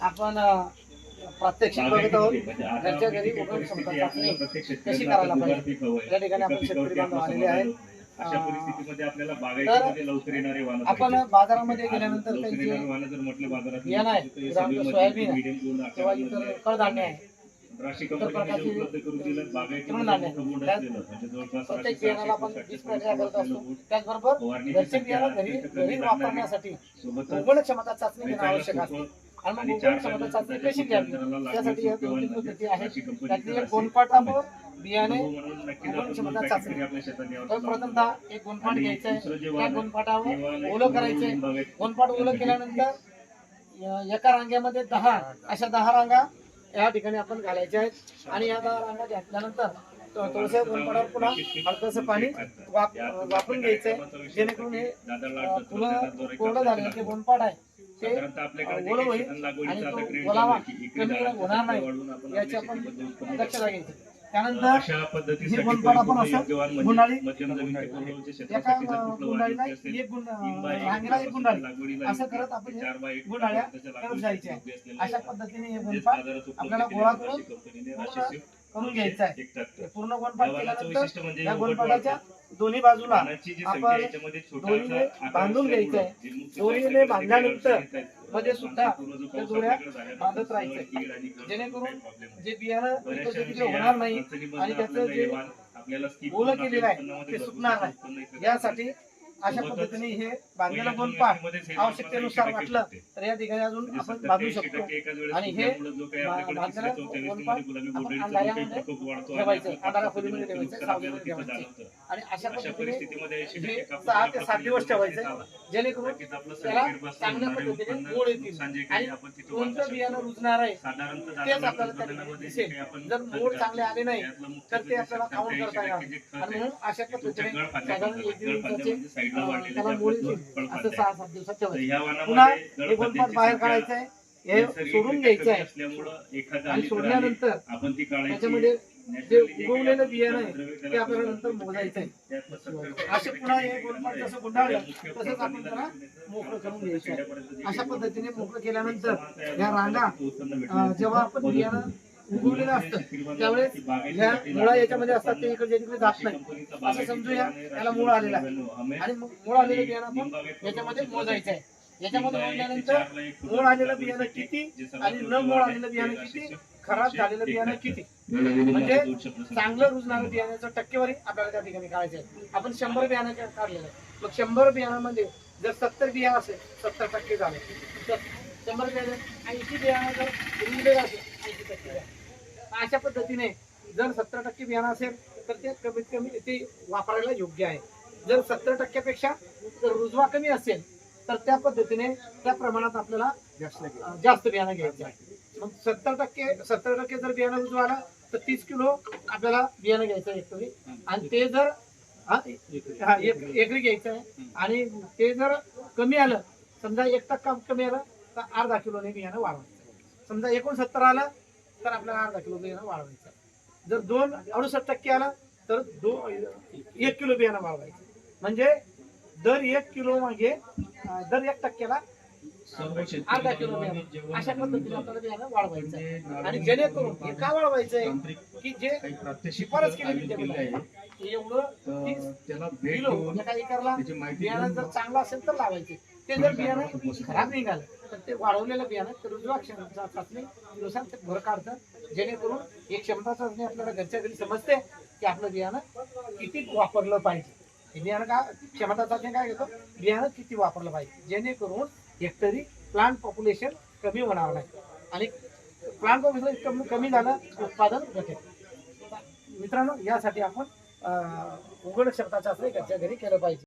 आपण अं, प्रात्यक्षिक बघत आहोत. घरच्या घरी उगवण क्षमता चाचणी कशी करायला पाहिजे? या ठिकाणी आपण शेतकरी बांधव आलेले आहेत. आपण बाजारामध्ये गेल्यानंतर त्यांचे हे उदाहरणार्थ सगळे सोयाबीन आहे. किंवा इतर कडधान्य आहे. म्हणजे जवळपास प्रत्येक सहाशे, बियाणाला आपण सहाशे, वीस सहाशे प्रक्रिया करत असलेलं असतो. बोंड, त्याचबरोबर घरचे बियाणं घरी वापरण्यासाठी उगवण क्षमता चाचणी घेणं आवश्यक असते. आणि मग घ्यावी. त्यासाठी या दोन तीन पद्धती आहेत. त्यातली एक बियाणे क्षमता चाचणी. तर. प्रथमतः एक घ्यायचा आहे त्या आहे, आहे, ओलं केल्यानंतर एका रांगेमध्ये दहा अशा दहा रांगा या ठिकाणी आपण घालायच्या आहेत. आणि या दहा रांगा घातल्यानंतर थोडस गोनपाटावर पुन्हा हलकंसं पाणी वाप वापरून घ्यायचंय. जेणेकरून हे फुलं कोरडं झालेलं जे आहे. ते ओलं होईल आणि तो ओलावा कमी होणार नाही याची आपण दक्षता. घ्यायची त्यानंतर हे आपण असं म्हणजे गुंडाळी एका गुंडाळीला गुंड रांगेला गुंडाळी असं करत आपण गुंडाळ्या करत जायच्या अशा. पद्धतीने हे आपल्याला गोळा. करून करून घ्यायचा आहे पूर्ण वाहनाचं केल्यानंतर म्हणजे या वाढतं. दोन्ही बाजूला आपण दोरीने बांधून घ्यायचं आहे. दोरीने बांधल्यानंतर. मध्ये सुद्धा त्या दोऱ्या झालेला बांधत राहायचं. जेणेकरून. जे बियाणं तिकडे विषयी होणार नाही आणि त्याचं जे ओलं केलेलं आहे, ते सुकणार नाही. यासाठी अशा पद्धतीने हे बांधलेलं दोन हे आवश्यकतेनुसार वाटलं 80% तर या ठिकाणी अजून आपण 70 बांधू ते 80% शकतो आणि हे बांधलेलं आपण अंधाऱ्यामध्ये ठेवायचं. अंधारा खोलीमध्ये सावलीमध्ये. आणि अशा पद्धतीने परिस्थितीमध्ये हे 80% कापूस सहा ते सात दिवस ठेवायचं. जेणेकरून त्याला चांगल्या पद्धतीने गोळ येतील. आणि कोणतं. बियाणं रुजणार आहे साधारणतः तेच आपल्याला त्या दिसेल. जर मोड चांगले आले नाही, तर ते आपल्याला काउंट करता 80% येणार आणि म्हणून अशा पद्धतीने साधारण. एक दीड बाहेर काढायचं आहे हे सोडून घ्यायचं आहे आणि सोडल्यानंतर आपण ती काढायची त्याच्यामध्ये जे उगवलेलं बियाणं आहे ते आपल्याला नंतर मोजायचं आहे असे पुन्हा हे गोनपाट जसं गुंडाळलं तसंच आपण त्याला मोकळं करून घ्यायचं अशा पद्धतीने मोकळं केल्यानंतर या रांगा. जेव्हा आपण बियाणं उगवलेलं असतं. त्यामुळे ह्या मुळा याच्यामध्ये असतात ते इकडे तिकडे जात नाही. असं समजूया त्याला मूळ आलेला आहे. आणि मूळ आलेलं बियाणं आपण याच्यामध्ये मोजायचं आहे. याच्यामध्ये मोजल्यानंतर मूळ आलेलं बियाणं किती आणि न मूळ आलेलं बियाणं किती? खराब झालेलं बियाणं किती? म्हणजे चांगलं रुजणारं बियाण्याचं टक्केवारी आपल्याला त्या ठिकाणी काढायचं आहे. आपण शंभर बियाणं काढलेलं आहे. मग शंभर बियाणामध्ये जर सत्तर बिया असेल सत्तर टक्के झाले. शंभर बियाणं ऐंशी बियाणं जर रुजलेलं असेल ऐंशी टक्के अशा पद्धतीने जर सत्तर टक्के बियाणं असेल तर ते कमीत कमी ते वापरायला योग्य आहे. जर सत्तर टक्क्यापेक्षा जर रुजवा कमी असेल तर त्या पद्धतीने त्या प्रमाणात आपल्याला जास्त बियाणं घ्यायचं आहे. मग सत्तर टक्के सत्तर टक्के जर बियाणं रुजवा आलं तर तीस किलो आपल्याला बियाणं घ्यायचं आहे एकरी आणि ते जर हा, एक एकरी घ्यायचं आहे. आणि ते जर कमी आलं समजा एक टक्का कमी आलं तर अर्धा किलोने बियाणं वाढवायचं. समजा एकोणसत्तर आलं तर आपल्याला अर्धा किलो बियाणं वाढवायचं जर दोन अडुसष्ट टक्के आलं तर दो एक किलो बियाणं वाढवायचं म्हणजे दर एक किलो मागे दर एक टक्क्याला अर्धा किलो बियाणं. अशा पद्धतीने आपल्याला बियाणं वाढवायचं आहे. आणि जेणेकरून हे का वाढवायचंय की जे शिफारस आहे. हे एवढं त्याला किलो एका एकरला बियाणं जर चांगलं असेल तर लावायचे. ते जर बियाणं खराब निघालं तर ते वाढवलेलं बियाणं तर रुजवा चाचणी नुसार ते भर काढतं. जेणेकरून एक क्षमता चाचणी आपल्याला घरच्या घरी समजते की आपलं बियाणं किती वापरलं पाहिजे. हे बियाणं का क्षमता चाचणी काय घेतो? बियाणं किती वापरलं पाहिजे. जेणेकरून हेक्टरी प्लांट पॉप्युलेशन कमी होणार नाही. आणि प्लांट पॉप्युलेशन कमी कमी झालं उत्पादन घटेल. मित्रांनो यासाठी आपण उघड क्षमता चाचणी घरच्या घरी केलं पाहिजे.